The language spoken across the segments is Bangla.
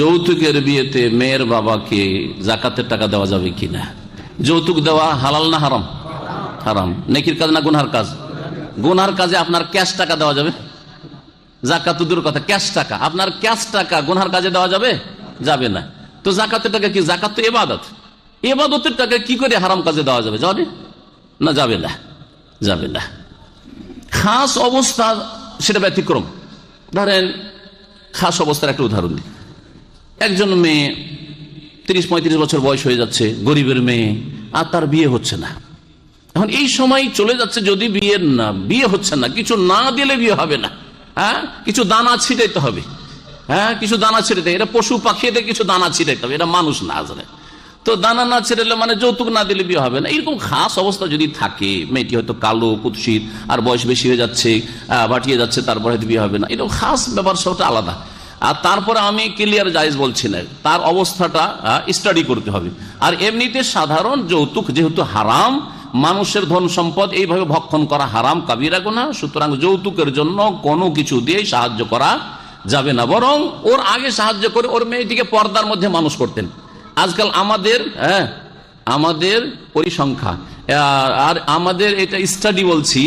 যৌতুকের বিয়েতে মেয়ের বাবাকে জাকাতের টাকা দেওয়া যাবে কিনা? যৌতুক দেওয়া হালাল না হারাম? হারাম। নেকির কাজ না গুনহার কাজ? গুনহার কাজে আপনার ক্যাশ টাকা দেওয়া যাবে? জাকাত দূর কথা, ক্যাশ টাকা। আপনার ক্যাশ টাকা গুনহার কাজে দেওয়া যাবে? যাবে না। তো জাকাতের টাকা কি জাকাত? তো এবাদত এবাদতের টাকা কি করে হারাম কাজে দেওয়া যাবে? যাবে? না যাবে না। যাবে না। খাস অবস্থা সেটা ব্যতিক্রম। ধরেন, খাস অবস্থার একটা উদাহরণ দিই। একজন মেয়ে, তিরিশ, পঁয়ত্রিশ বছর বয়স হয়ে যাচ্ছে, গরিবের মেয়ে, আর তার বিয়ে হচ্ছে না। এখন এই সময় চলে যাচ্ছে যদি বিয়ে না, বিয়ে হচ্ছে না, কিছু না দিলে বিয়ে হবে না। হ্যাঁ? কিছু দানা ছিটাইতে হবে। হ্যাঁ? কিছু দানা ছিটাইতে এটা পশু পাখিদের কিছু দানা ছিটাইতে হবে। এটা মানুষ না আসলে তো দানা না ছেড়ে মানে যৌতুক না দিলে বিয়ে হবে না। এরকম খাস অবস্থা যদি থাকে, মেয়েটি হয়তো কালো, কুৎসিত, আর বয়স বেশি হয়ে যাচ্ছে বাটিয়ে যাচ্ছে, তারপরে হয়তো বিয়ে হবে না। এরকম খাস ব্যাপার সবটা আলাদা। আর তারপরে আমি ক্লিয়ার জায়েজ বলছি না। তার অবস্থাটা স্টাডি করতে হবে। আর এমনিতে সাধারণ যৌতুক যেহেতু হারাম, মানুষের ধন সম্পদ এইভাবে ভক্ষণ করা হারাম, কাবিরা গোনা সুতরাং যৌতুকের জন্য কোনো কিছু দিয়ে সাহায্য করা যাবে না। বরং ওর আগে সাহায্য করে ওর মেয়েটিকে পর্দার মধ্যে মানুষ করতেন। আজকাল আমাদের হ্যাঁ আমাদের পরিসংখ্যা আর আমাদের এটা স্টাডি বলছি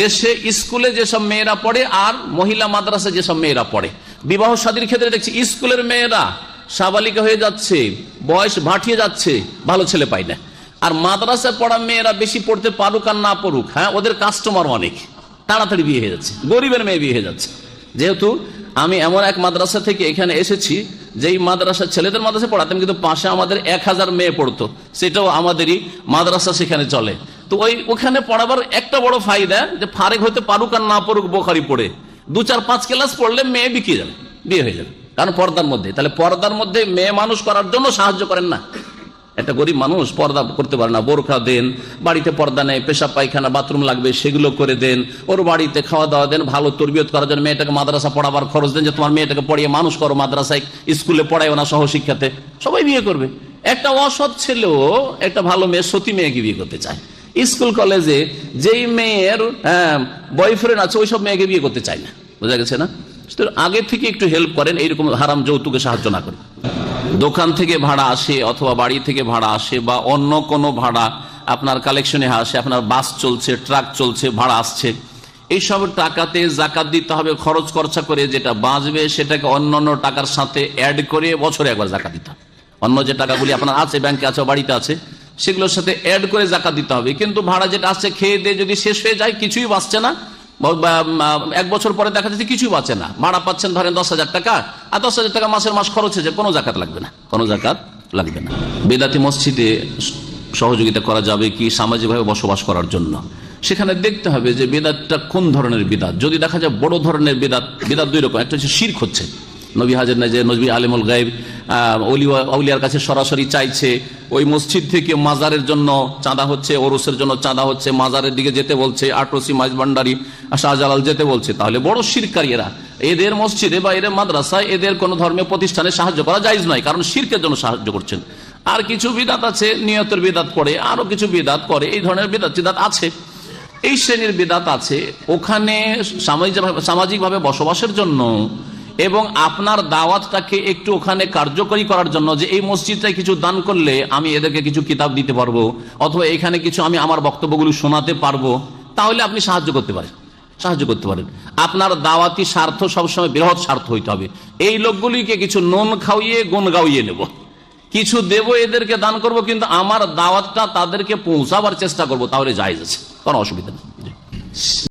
দেশে স্কুলে যেসব মেয়েরা পড়ে আর মহিলা মাদ্রাসা যেসব মেয়েরা পড়ে। বিবাহ শাদীর ক্ষেত্রে দেখছি স্কুলের মেয়েরা সাবালিকা হয়ে যাচ্ছে, বয়স ভাটিয়ে যাচ্ছে, ভালো ছেলে পায় না। আর মাদ্রাসায় পড়া মেয়েরা বেশি পড়তে পারুক আর না পড়ুক হ্যাঁ ওদের কাস্টমার অনেক। তাড়াতাড়ি বিয়ে হয়ে যাচ্ছে, গরিবের মেয়ে বিয়ে হয়ে যাচ্ছে। যেহেতু আমি এমন এক মাদ্রাসা থেকে এখানে এসেছি, যেই মাদ্রাসা ছেলেদের মাদ্রাসা পড়াতাম, কিন্তু পাশে আমাদের এক হাজার মেয়ে পড়তো। সেটাও আমাদেরই মাদ্রাসা সেখানে চলে। তো ওই ওখানে পড়াবার একটা বড় ফায়দা যে ফারেক হতে পারুক আর না পড়ুক বোখারি পড়ে। দু চার পাঁচ ক্লাস পড়লে মেয়ে বিকিয়ে যাবে, বিয়ে হয়ে যাবে। কারণ পর্দার মধ্যে। তাহলে পর্দার মধ্যে মেয়ে মানুষ করার জন্য সাহায্য করেন না। একটা গরিব মানুষ পর্দা করতে পারে না, বোরখা দেন, বাড়িতে পর্দা নেই পেশা পায়খানা, বাথরুম লাগবে, সেগুলো করে দেন, ওর বাড়িতে খাওয়া দাওয়া দেন, ভালো তরবিয়ত করার জন্য মেয়েটাকে মাদ্রাসা পড়াবার খরচ দেন যে তোমার মেয়েটাকে পড়িয়ে মানুষ করো মাদ্রাসায়, স্কুলে পড়ায় না সহশিক্ষাতে। সবাই বিয়ে করবে। একটা অসৎ ছেলেও একটা ভালো মেয়ে সতী মেয়েকে বিয়ে করতে চায়। স্কুল, কলেজে যেই মেয়ের বয়ফ্রেন্ড আছে, ওইসব মেয়েকে বিয়ে করতে চায় না। বোঝা গেছে না? আগে থেকে একটু হেল্প করেন, এইরকম হারাম যৌতুকে সাহায্য না করেন। দোকান থেকে ভাড়া আসে অথবা বাড়ি থেকে ভাড়া আসে বা অন্য কোনো ভাড়া আপনার কালেকশনে আসে, আপনার বাস চলছে ট্রাক চলছে, ভাড়া আসছে, এইসব টাকাতে জাকাত দিতে হবে, খরচ খরচা করে যেটা বাঁচবে সেটাকে অন্য অন্য টাকার সাথে অ্যাড করে বছরে একবার জাকাত দিতে হবে। অন্য যে টাকাগুলি আপনার আছে ব্যাংকে আছে, বাড়িতে আছে সেগুলোর সাথে অ্যাড করে জাকাত দিতে হবে। কিন্তু ভাড়া যেটা আসছে খেয়ে দিয়ে যদি শেষ হয়ে যায়, কিছুই বাঁচছে না। এক বছর পরে দেখা যাচ্ছে কিছুই বাঁচে না। ভাড়া পাচ্ছেন ধরেন দশ হাজার টাকা, আর দশ হাজার টাকা মাসের মাস খরচ হয়েছে, কোনো জাকাত লাগবে না। কোনো জাকাত লাগবে না। বেদাতি মসজিদে সহযোগিতা করা যাবে কি সামাজিকভাবে বসবাস করার জন্য? সেখানে দেখতে হবে যে বেদাতটা কোন ধরনের বিদাত। যদি দেখা যায় বড় ধরনের বিদাত বিদাত দুই রকম। একটা হচ্ছে শির্ক হচ্ছে। নবী হাজার না যে নবী আলিমুল গাইব আউলিয়ার কাছে সরাসরি চাইছে ওই মসজিদ থেকে মাজারের জন্য চাঁদা হচ্ছে, ওরসের জন্য চাঁদা হচ্ছে, মাজারের দিকে যেতে বলছে, আটরসি মাইজ ভান্ডারি শাহজালাল যেতে বলছে। তাহলে বড় শিরকারী এরা। এদের মসজিদে বা এদের মাদ্রাসায় এদের কোনো ধর্মীয় প্রতিষ্ঠানে সাহায্য করা যাইজ নয়, কারণ শিরকের জন্য সাহায্য করছেন। আর কিছু বিদাত আছে, নিয়তের বিদাত করে, আরও কিছু বিদাত করে, এই ধরনের বিদাত বিদাত আছে। এই শ্রেণির বিদাত আছে। ওখানে সামাজিক সামাজিকভাবে বসবাসের জন্য এবং আপনার দাওয়াতটাকে একটু ওখানে কার্যকরী করার জন্য যে এই মসজিদটায় কিছু দান করলে আমি এদেরকে কিছু কিতাব দিতে পারব, অথবা এখানে কিছু আমি আমার বক্তব্যগুলো শোনাতে পারব, তাহলে আপনি সাহায্য করতে পারেন। সাহায্য করতে পারেন। আপনার দাওয়াতি স্বার্থ সবসময় বৃহৎ স্বার্থ হইতে হবে। এই লোকগুলিকে কিছু নুন খাওয়িয়ে, গুণ গাওয়িয়ে নেব। কিছু দেব এদেরকে দান করব, কিন্তু আমার দাওয়াতটা তাদেরকে পৌঁছাবার চেষ্টা করব, তাহলে জায়জ আছে। কোনো অসুবিধা নেই।